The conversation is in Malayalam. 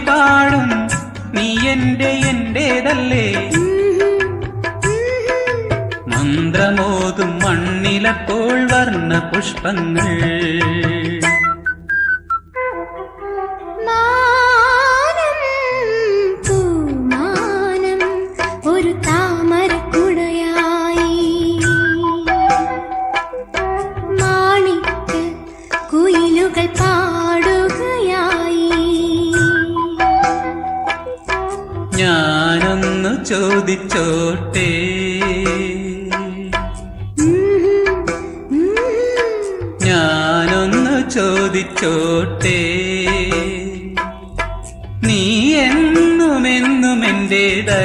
പാടി. പാടും നീ എന്റെ എന്റേതല്ലേ മന്ത്രമോതും മണ്ണിലപ്പോൾ വർണ പുഷ്പങ്ങൾ. ഞാനൊന്നു ചോദിച്ചോട്ടെ? ഞാനൊന്ന് ചോദിച്ചോട്ടെ? നീ എന്നുമെന്നും എന്റെ